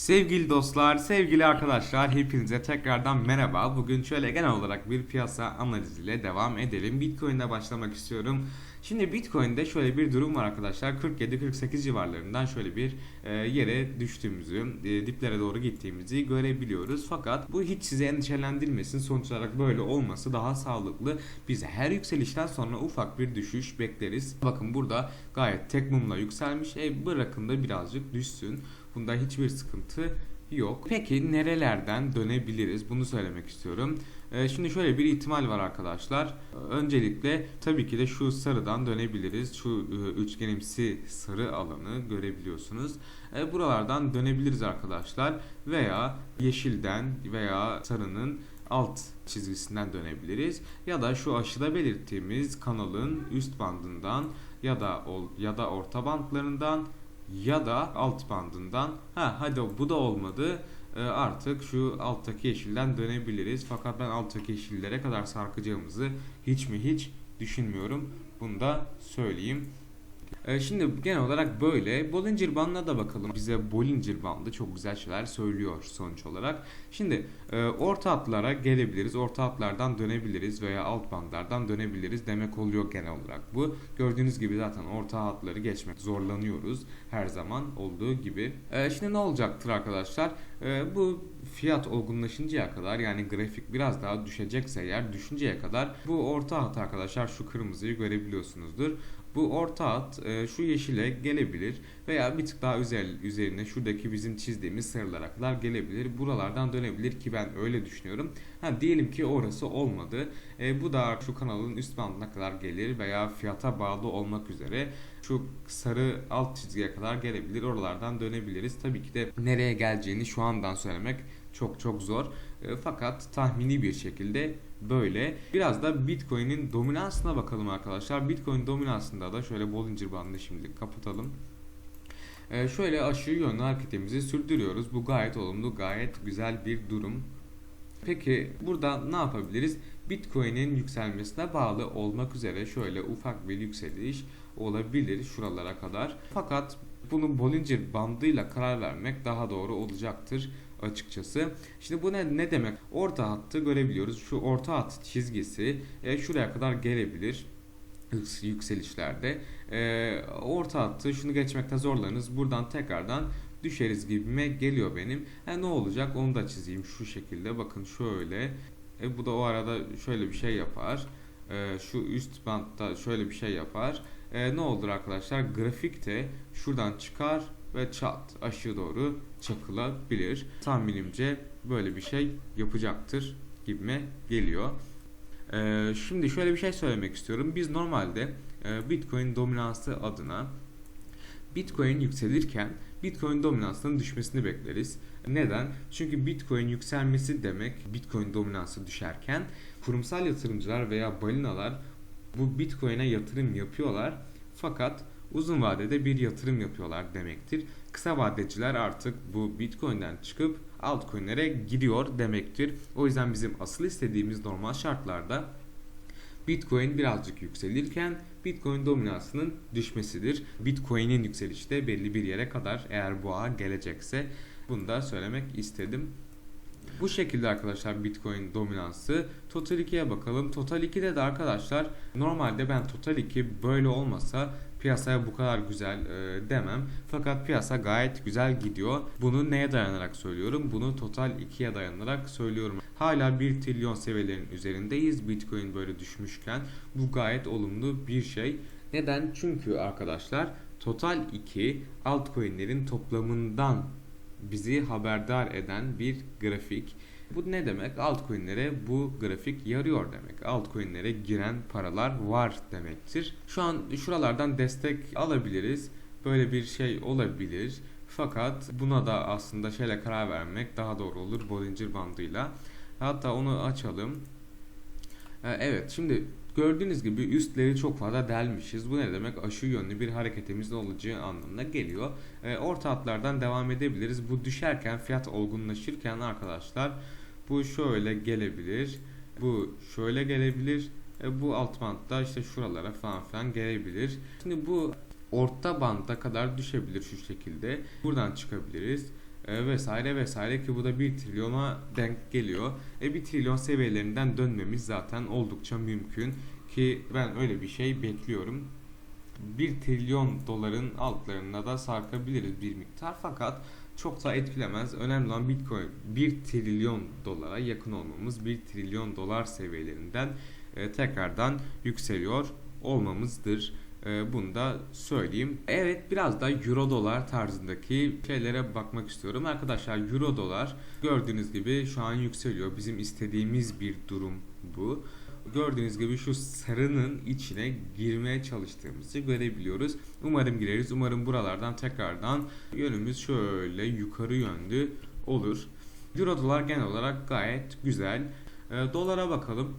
Sevgili dostlar, sevgili arkadaşlar hepinize tekrardan merhaba. Bugün şöyle genel olarak bir piyasa analiziyle devam edelim. Bitcoin'de başlamak istiyorum. Şimdi Bitcoin'de şöyle bir durum var arkadaşlar. 47-48 civarlarından şöyle bir e, yere düştüğümüzü, e, diplere doğru gittiğimizi görebiliyoruz. Fakat bu hiç sizi endişelendirmesin. Sonuç olarak böyle olması daha sağlıklı. Biz her yükselişten sonra ufak bir düşüş bekleriz. Bakın burada gayet tek mumla yükselmiş. E, bırakın da birazcık düşsün. Bunda hiçbir sıkıntı yok. Peki nerelerden dönebiliriz? Bunu söylemek istiyorum. Ee, şimdi şöyle bir ihtimal var arkadaşlar. Öncelikle tabii ki de şu sarıdan dönebiliriz. Şu e, üçgenimsi sarı alanı görebiliyorsunuz. E, buralardan dönebiliriz arkadaşlar. Veya yeşilden veya sarının alt çizgisinden dönebiliriz ya da şu aşıda belirttiğimiz kanalın üst bandından ya da ya da orta bandlarından ya da alt bandından. Ha hadi bu da olmadı. Ee, artık şu alttaki yeşilden dönebiliriz. Fakat ben alttaki yeşillere kadar sarkacağımızı hiç mi hiç düşünmüyorum. Bunu da söyleyeyim. Ee, şimdi genel olarak böyle. Bollinger Band'ına da bakalım. Bize Bollinger Bandı çok güzel şeyler söylüyor sonuç olarak. Şimdi e, orta hatlara gelebiliriz. Orta hatlardan dönebiliriz veya alt bandlardan dönebiliriz demek oluyor genel olarak bu. Gördüğünüz gibi zaten orta hatları geçmek zorlanıyoruz her zaman olduğu gibi. E, şimdi ne olacaktır arkadaşlar? E, bu fiyat olgunlaşıncaya kadar yani grafik biraz daha düşecekse eğer düşünceye kadar bu orta hat arkadaşlar şu kırmızıyı görebiliyorsunuzdur. Bu orta hat e, şu yeşile gelebilir veya bir tık daha üzer, üzerine şuradaki bizim çizdiğimiz sarılara kadar gelebilir. Buralardan dönebilir ki ben öyle düşünüyorum. Ha, diyelim ki orası olmadı. E, bu da şu kanalın üst bandına kadar gelir veya fiyata bağlı olmak üzere şu sarı alt çizgiye kadar gelebilir. Oralardan dönebiliriz. Tabii ki de nereye geleceğini şu andan söylemek çok çok zor. E, fakat tahmini bir şekilde böyle. Biraz da Bitcoin'in dominansına bakalım arkadaşlar. Bitcoin dominansında da şöyle Bollinger Bandını şimdi kapatalım. E, şöyle aşağı yönlü hareketimizi sürdürüyoruz. Bu gayet olumlu, gayet güzel bir durum. Peki burada ne yapabiliriz? Bitcoin'in yükselmesine bağlı olmak üzere şöyle ufak bir yükseliş olabilir şuralara kadar. Fakat bunu Bollinger bandıyla karar vermek daha doğru olacaktır açıkçası. Şimdi bu ne, ne demek? Orta hattı görebiliyoruz. Şu orta hat çizgisi e, şuraya kadar gelebilir yükselişlerde. E, orta hattı şunu geçmekte zorlanırız. Buradan tekrardan düşeriz gibime geliyor benim. E, ne olacak onu da çizeyim şu şekilde. Bakın şöyle. E, bu da o arada şöyle bir şey yapar. E, şu üst bantta şöyle bir şey yapar. E, ne olur arkadaşlar? Grafikte şuradan çıkar ve çat aşağı doğru çakılabilir. Tahminimce böyle bir şey yapacaktır gibime geliyor. Ee, şimdi şöyle bir şey söylemek istiyorum. Biz normalde e, Bitcoin dominansı adına Bitcoin yükselirken Bitcoin dominansının düşmesini bekleriz. Neden? Çünkü Bitcoin yükselmesi demek Bitcoin dominansı düşerken kurumsal yatırımcılar veya balinalar bu Bitcoin'e yatırım yapıyorlar. Fakat uzun vadede bir yatırım yapıyorlar demektir. Kısa vadeciler artık bu Bitcoin'den çıkıp altcoin'lere gidiyor demektir. O yüzden bizim asıl istediğimiz normal şartlarda Bitcoin birazcık yükselirken Bitcoin dominansının düşmesidir. Bitcoin'in yükselişi de belli bir yere kadar eğer boğa gelecekse bunu da söylemek istedim. Bu şekilde arkadaşlar Bitcoin dominansı. Total 2'ye bakalım. Total 2'de de arkadaşlar normalde ben Total 2 böyle olmasa piyasaya bu kadar güzel e, demem. Fakat piyasa gayet güzel gidiyor. Bunu neye dayanarak söylüyorum? Bunu Total 2'ye dayanarak söylüyorum. Hala 1 trilyon seviyelerin üzerindeyiz. Bitcoin böyle düşmüşken bu gayet olumlu bir şey. Neden? Çünkü arkadaşlar Total 2 altcoin'lerin toplamından bizi haberdar eden bir grafik. Bu ne demek? Altcoin'lere bu grafik yarıyor demek. Altcoin'lere giren paralar var demektir. Şu an şuralardan destek alabiliriz. Böyle bir şey olabilir. Fakat buna da aslında şeyle karar vermek daha doğru olur Bollinger bandıyla. Hatta onu açalım. Evet şimdi gördüğünüz gibi üstleri çok fazla delmişiz. Bu ne demek? Aşı yönlü bir hareketimizin olacağı anlamına geliyor. E, orta hatlardan devam edebiliriz. Bu düşerken fiyat olgunlaşırken arkadaşlar bu şöyle gelebilir. Bu şöyle gelebilir. E, bu alt bantta işte şuralara falan filan gelebilir. Şimdi bu orta banda kadar düşebilir şu şekilde. Buradan çıkabiliriz. E, vesaire vesaire ki bu da 1 trilyona denk geliyor. E 1 trilyon seviyelerinden dönmemiz zaten oldukça mümkün ki ben öyle bir şey bekliyorum. 1 trilyon doların altlarına da sarkabiliriz bir miktar fakat çok da etkilemez. Önemli olan Bitcoin 1 trilyon dolara yakın olmamız, 1 trilyon dolar seviyelerinden e, tekrardan yükseliyor olmamızdır. E, bunu da söyleyeyim. Evet biraz da euro dolar tarzındaki şeylere bakmak istiyorum. Arkadaşlar euro dolar gördüğünüz gibi şu an yükseliyor. Bizim istediğimiz bir durum bu. Gördüğünüz gibi şu sarının içine girmeye çalıştığımızı görebiliyoruz. Umarım gireriz. Umarım buralardan tekrardan yönümüz şöyle yukarı yönlü olur. Euro dolar genel olarak gayet güzel. E, dolara bakalım.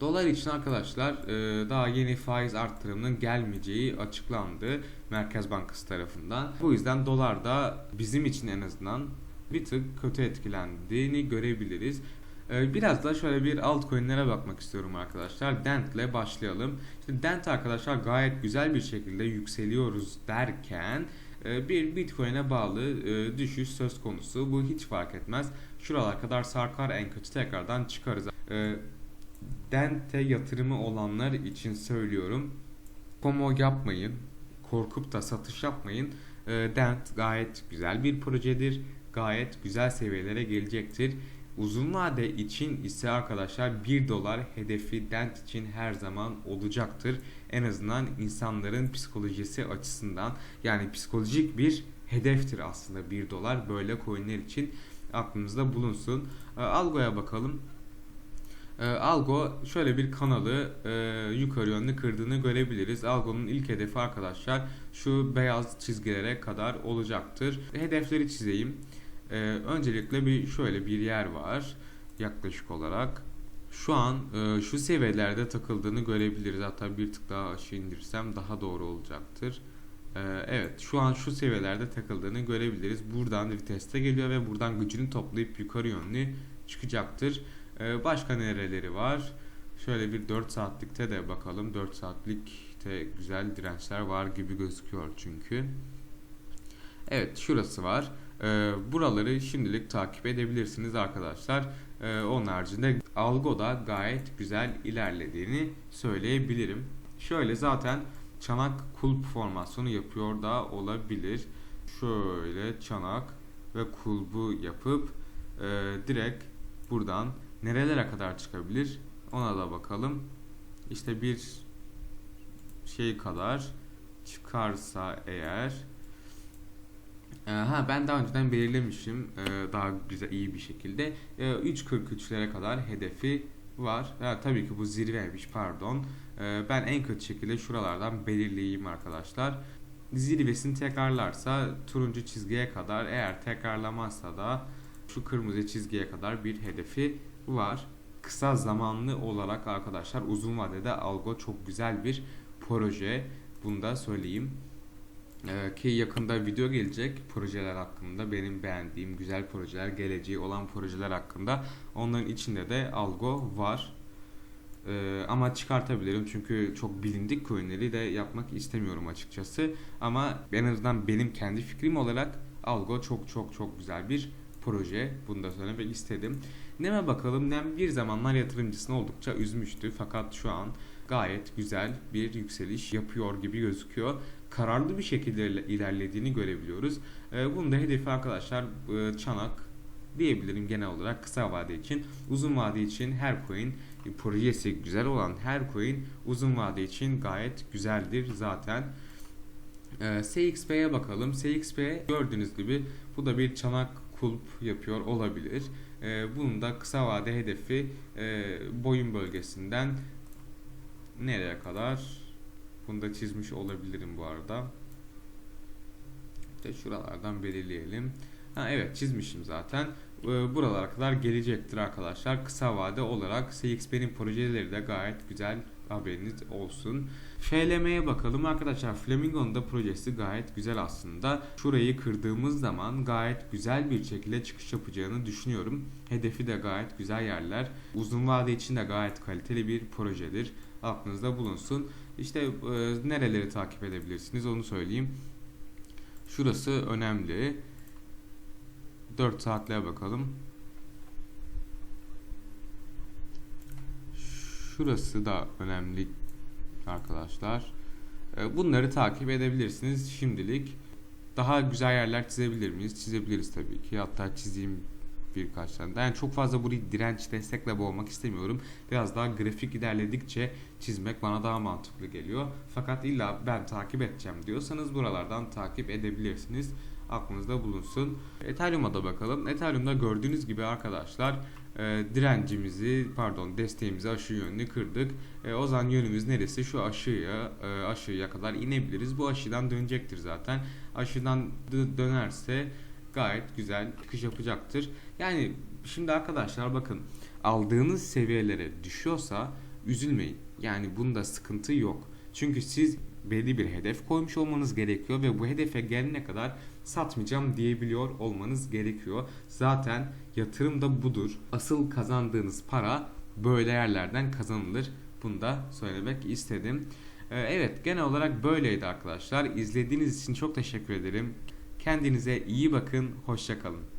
Dolar için arkadaşlar e, daha yeni faiz arttırımının gelmeyeceği açıklandı Merkez Bankası tarafından. Bu yüzden dolar da bizim için en azından bir tık kötü etkilendiğini görebiliriz. E, Biraz da şöyle bir altcoin'lere bakmak istiyorum arkadaşlar. Dent ile başlayalım. İşte Dent arkadaşlar gayet güzel bir şekilde yükseliyoruz derken e, bir Bitcoin'e bağlı düşüş söz konusu. Bu hiç fark etmez. Şuralar kadar sarkar en kötü tekrardan çıkarız. Dent'e yatırımı olanlar için söylüyorum. FOMO yapmayın. Korkup da satış yapmayın. E, Dent gayet güzel bir projedir. Gayet güzel seviyelere gelecektir. Uzun vade için ise arkadaşlar 1 dolar hedefi Dent için her zaman olacaktır. En azından insanların psikolojisi açısından yani psikolojik bir hedeftir aslında 1 dolar böyle coinler için aklınızda bulunsun. E, Algo'ya bakalım. E, Algo şöyle bir kanalı e, yukarı yönlü kırdığını görebiliriz. Algo'nun ilk hedefi arkadaşlar şu beyaz çizgilere kadar olacaktır. Hedefleri çizeyim. E, öncelikle bir şöyle bir yer var yaklaşık olarak. Şu an e, şu seviyelerde takıldığını görebiliriz. Hatta bir tık daha aşağı indirsem daha doğru olacaktır. E, evet şu an şu seviyelerde takıldığını görebiliriz. Buradan viteste geliyor ve buradan gücünü toplayıp yukarı yönlü çıkacaktır. Ee, başka nereleri var? Şöyle bir 4 saatlikte de bakalım. 4 saatlikte güzel dirençler var gibi gözüküyor çünkü. Evet şurası var. Ee, buraları şimdilik takip edebilirsiniz arkadaşlar. Ee, onun haricinde Algo'da gayet güzel ilerlediğini söyleyebilirim. Şöyle zaten çanak kulp formasyonu yapıyor da olabilir. Şöyle çanak ve kulbu yapıp e, direkt buradan nerelere kadar çıkabilir ona da bakalım. İşte bir şey kadar çıkarsa eğer ee, ha ben daha önceden belirlemişim ee, daha güzel iyi bir şekilde ee, 3.43'lere kadar hedefi var. Ha, tabii ki bu zirveymiş pardon. Ee, ben en kötü şekilde şuralardan belirleyeyim arkadaşlar. Zirvesini tekrarlarsa turuncu çizgiye kadar eğer tekrarlamazsa da şu kırmızı çizgiye kadar bir hedefi var. Kısa zamanlı olarak arkadaşlar uzun vadede Algo çok güzel bir proje. Bunu da söyleyeyim. Ee, ki yakında video gelecek projeler hakkında benim beğendiğim güzel projeler geleceği olan projeler hakkında onların içinde de Algo var. Ee, ama çıkartabilirim çünkü çok bilindik coinleri de yapmak istemiyorum açıkçası. Ama en azından benim kendi fikrim olarak Algo çok çok çok güzel bir proje. Bunu da söylemek istedim. Nem'e bakalım. Nem bir zamanlar yatırımcısını oldukça üzmüştü. Fakat şu an gayet güzel bir yükseliş yapıyor gibi gözüküyor. Kararlı bir şekilde ilerlediğini görebiliyoruz. Ee, bunun da hedefi arkadaşlar e, çanak diyebilirim genel olarak kısa vade için. Uzun vade için her coin projesi güzel olan her coin uzun vade için gayet güzeldir zaten. Ee, SXP'ye bakalım. SXP gördüğünüz gibi bu da bir çanak kulp yapıyor olabilir. Ee, bunun da kısa vade hedefi e, boyun bölgesinden nereye kadar? Bunu da çizmiş olabilirim bu arada. İşte şuralardan belirleyelim. Ha, evet çizmişim zaten. Ee, buralara kadar gelecektir arkadaşlar. Kısa vade olarak CXP'nin projeleri de gayet güzel haberiniz olsun. FLM'ye bakalım arkadaşlar. Flamingo'nun da projesi gayet güzel aslında. Şurayı kırdığımız zaman gayet güzel bir şekilde çıkış yapacağını düşünüyorum. Hedefi de gayet güzel yerler. Uzun vade için de gayet kaliteli bir projedir. Aklınızda bulunsun. İşte e, nereleri takip edebilirsiniz onu söyleyeyim. Şurası önemli. 4 saatliğe bakalım. Şurası da önemli arkadaşlar. Ee, Bunları takip edebilirsiniz şimdilik. Daha güzel yerler çizebilir miyiz? Çizebiliriz tabii ki. Hatta çizeyim birkaç tane. Yani çok fazla burayı direnç destekle boğmak istemiyorum. Biraz daha grafik ilerledikçe çizmek bana daha mantıklı geliyor. Fakat illa ben takip edeceğim diyorsanız buralardan takip edebilirsiniz. Aklınızda bulunsun. Ethereum'a da bakalım. Ethereum'da gördüğünüz gibi arkadaşlar e, direncimizi pardon desteğimizi aşı yönünü kırdık. E, o zaman yönümüz neresi? Şu aşıya e, aşıya kadar inebiliriz. Bu aşıdan dönecektir zaten. Aşıdan dö- dönerse gayet güzel çıkış yapacaktır. Yani şimdi arkadaşlar bakın aldığınız seviyelere düşüyorsa üzülmeyin. Yani bunda sıkıntı yok. Çünkü siz belli bir hedef koymuş olmanız gerekiyor ve bu hedefe gelene kadar satmayacağım diyebiliyor olmanız gerekiyor. Zaten yatırım da budur. Asıl kazandığınız para böyle yerlerden kazanılır. Bunu da söylemek istedim. Ee, Evet genel olarak böyleydi arkadaşlar. İzlediğiniz için çok teşekkür ederim. Kendinize iyi bakın. Hoşçakalın.